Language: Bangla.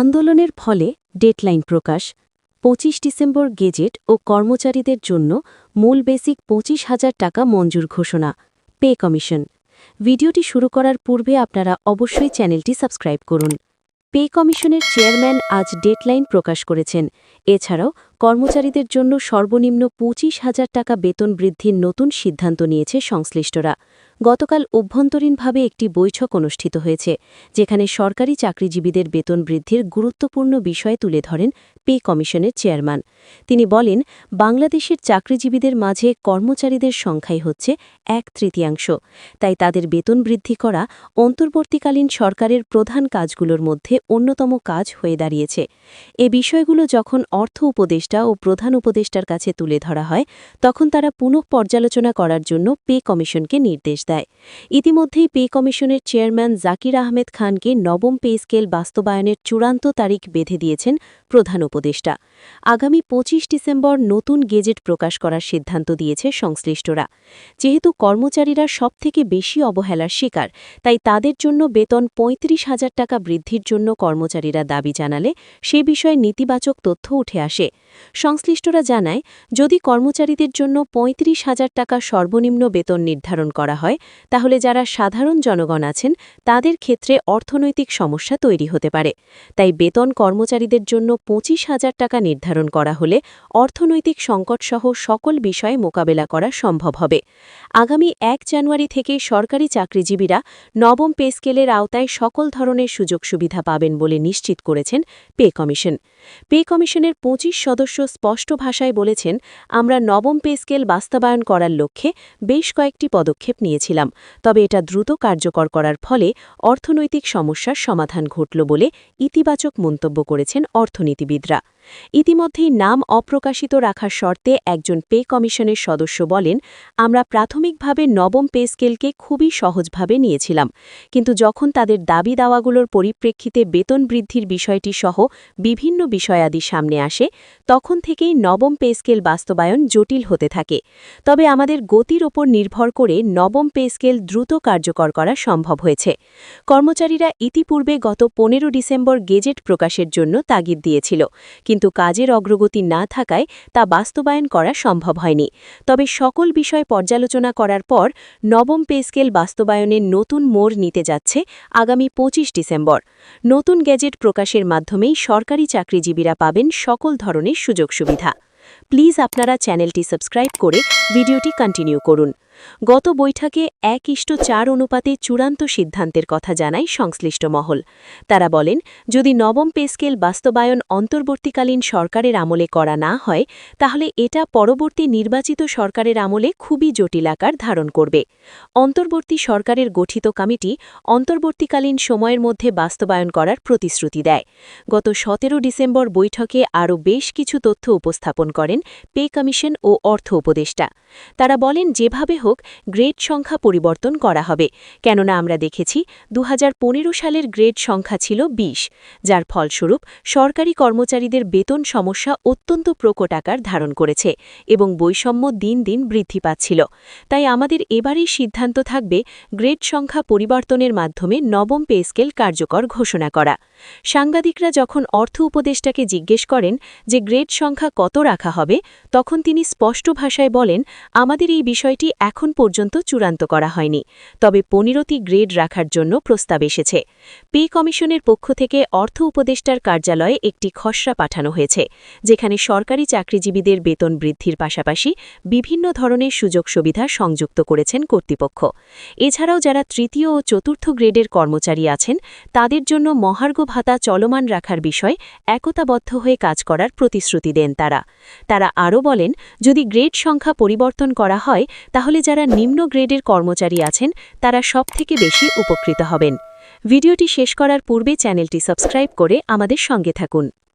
আন্দোলনের ফলে ডেডলাইন প্রকাশ, পঁচিশ ডিসেম্বর গেজেট ও কর্মচারীদের জন্য মূল বেসিক পঁচিশ হাজার টাকা মঞ্জুর ঘোষণা, পে কমিশন। ভিডিওটি শুরু করার পূর্বে আপনারা অবশ্যই চ্যানেলটি সাবস্ক্রাইব করুন। পে কমিশনের চেয়ারম্যান আজ ডেডলাইন প্রকাশ করেছেন। এছাড়াও কর্মচারীদের জন্য সর্বনিম্ন পঁচিশ হাজার টাকা বেতন বৃদ্ধির নতুন সিদ্ধান্ত নিয়েছে সংশ্লিষ্টরা। গতকাল অভ্যন্তরীণভাবে একটি বৈঠক অনুষ্ঠিত হয়েছে, যেখানে সরকারি চাকরিজীবীদের বেতন বৃদ্ধির গুরুত্বপূর্ণ বিষয় তুলে ধরেন পে কমিশনের চেয়ারম্যান। তিনি বলেন, বাংলাদেশের চাকরিজীবীদের মাঝে কর্মচারীদের সংখ্যাই হচ্ছে এক তৃতীয়াংশ। তাই তাদের বেতন বৃদ্ধি করা অন্তর্বর্তীকালীন সরকারের প্রধান কাজগুলোর মধ্যে অন্যতম কাজ হয়ে দাঁড়িয়েছে। এ বিষয়গুলো যখন অর্থ উপদেষ্টা ও প্রধান উপদেষ্টার কাছে তুলে ধরা হয়, তখন তারা পুনঃ পর্যালোচনা করার জন্য পে কমিশনকে নির্দেশ দেয়। ইতিমধ্যেই পে কমিশনের চেয়ারম্যান জাকির আহমেদ খানকে নবম পে স্কেল বাস্তবায়নের চূড়ান্ত তারিখ বেঁধে দিয়েছেন প্রধান উপদেষ্টা। আগামী পঁচিশ ডিসেম্বর নতুন গেজেট প্রকাশ করার সিদ্ধান্ত দিয়েছে সংশ্লিষ্টরা। যেহেতু কর্মচারীরা সবথেকে বেশি অবহেলার শিকার, তাই তাদের জন্য বেতন পঁয়ত্রিশ হাজার টাকা বৃদ্ধির জন্য কর্মচারীরা দাবি জানালে সে বিষয়ে নেতিবাচক তথ্য উঠে আসে। সংশ্লিষ্টরা জানায়, যদি কর্মচারীদের জন্য পঁয়ত্রিশ হাজার টাকা সর্বনিম্ন বেতন নির্ধারণ করা হয়, তাহলে যারা সাধারণ জনগণ আছেন, তাদের ক্ষেত্রে অর্থনৈতিক সমস্যা তৈরি হতে পারে। তাই বেতন কর্মচারীদের জন্য পঁচিশ হাজার টাকা নির্ধারণ করা হলে অর্থনৈতিক সংকটসহ সকল বিষয়ে মোকাবেলা করা সম্ভব হবে। আগামী এক জানুয়ারি থেকে সরকারি চাকরিজীবীরা নবম পে স্কেলের আওতায় সকল ধরনের সুযোগ সুবিধা পাবেন বলে নিশ্চিত করেছেন পে কমিশন। পে কমিশনের পঁচিশ সদস্য স্পষ্ট ভাষায় বলেছেন, আমরা নবম পে স্কেল বাস্তবায়ন করার লক্ষ্যে বেশ কয়েকটি পদক্ষেপ নিয়েছিলাম, তবে এটা দ্রুত কার্যকর করার ফলে অর্থনৈতিক সমস্যার সমাধান ঘটল বলে ইতিবাচক মন্তব্য করেছেন অর্থনীতিবিদরা। ইতিমধ্যেই নাম অপ্রকাশিত রাখার শর্তে একজন পে কমিশনের সদস্য বলেন, আমরা প্রাথমিকভাবে নবম পে স্কেলকে খুবই সহজভাবে নিয়েছিলাম, কিন্তু যখন তাদের দাবি দাওয়াগুলোর পরিপ্রেক্ষিতে বেতন বৃদ্ধির বিষয়টি সহ বিভিন্ন বিষয়াদি সামনে আসে, তখন থেকেই নবম পে স্কেল বাস্তবায়ন জটিল হতে থাকে। তবে আমাদের গতির ওপর নির্ভর করে নবম পে স্কেল দ্রুত কার্যকর করা সম্ভব হয়েছে। কর্মচারীরা ইতিপূর্বে গত পনেরো ডিসেম্বর গেজেট প্রকাশের জন্য তাগিদ দিয়েছিল কিন্তু কাজের অগ্রগতি না থাকায় তা বাস্তবায়ন করা সম্ভব হয়নি। তবে সকল বিষয় পর্যালোচনা করার পর নবম পে স্কেল বাস্তবায়নের নতুন মোড় নিতে যাচ্ছে আগামী পঁচিশ ডিসেম্বর। নতুন গেজেট প্রকাশের মাধ্যমেই সরকারি চাকরিজীবীরা পাবেন সকল ধরনের সুযোগ সুবিধা। প্লিজ আপনারা চ্যানেলটি সাবস্ক্রাইব করে ভিডিওটি কন্টিনিউ করুন। গত বৈঠকে এক ইষ্ট চার অনুপাতে চূড়ান্ত সিদ্ধান্তের কথা জানায় সংশ্লিষ্ট মহল। তারা বলেন, যদি নবম পে স্কেল বাস্তবায়ন অন্তর্বর্তীকালীন সরকারের আমলে করা না হয়, তাহলে এটা পরবর্তী নির্বাচিত সরকারের আমলে খুবই জটিল আকার ধারণ করবে। অন্তর্বর্তী সরকারের গঠিত কমিটি অন্তর্বর্তীকালীন সময়ের মধ্যে বাস্তবায়ন করার প্রতিশ্রুতি দেয়। গত সতেরো ডিসেম্বর বৈঠকে আরও বেশ কিছু তথ্য উপস্থাপন করেন পে কমিশন ও অর্থ উপদেষ্টা। তারা বলেন, যেভাবে হোক গ্রেড সংখ্যা পরিবর্তন করা হবে। কেননা আমরা দেখেছি দু হাজার পনেরো সালের গ্রেড সংখ্যা ছিল ২০ যার ফলস্বরূপ সরকারি কর্মচারীদের বেতন সমস্যা অত্যন্ত প্রকট আকার ধারণ করেছে এবং বৈষম্য দিন দিন বৃদ্ধি পাচ্ছিল। তাই আমাদের এবারেই সিদ্ধান্ত থাকবে গ্রেড সংখ্যা পরিবর্তনের মাধ্যমে নবম পে স্কেল কার্যকর ঘোষণা করা। সাংবাদিকরা যখন অর্থ উপদেষ্টাকে জিজ্ঞেস করেন যে গ্রেড সংখ্যা কত রাখা হবে, তখন তিনি স্পষ্ট ভাষায় বলেন, আমাদের এই বিষয়টি এখন পর্যন্ত চূড়ান্ত করা হয়নি। তবে পনেরোটি গ্রেড রাখার জন্য প্রস্তাব এসেছে। পে কমিশনের পক্ষ থেকে অর্থ উপদেষ্টার কার্যালয়ে একটি খসড়া পাঠানো হয়েছে, যেখানে সরকারি চাকরিজীবীদের বেতন বৃদ্ধির পাশাপাশি বিভিন্ন ধরনের সুযোগ সুবিধা সংযুক্ত করেছেন কর্তৃপক্ষ। এছাড়াও যারা তৃতীয় ও চতুর্থ গ্রেডের কর্মচারী আছেন, তাদের জন্য মহার্ঘ ভাতা চলমান রাখার বিষয় একতাবদ্ধ হয়ে কাজ করার প্রতিশ্রুতি দেন তারা। তারা আরও বলেন, যদি গ্রেড সংখ্যা পরিবর্তন করা হয়, তাহলে যারা নিম্ন গ্রেডের কর্মচারী আছেন, তারা সব থেকে বেশি উপকৃত হবেন। ভিডিওটি শেষ করার পূর্বে চ্যানেলটি সাবস্ক্রাইব করে আমাদের সঙ্গে থাকুন।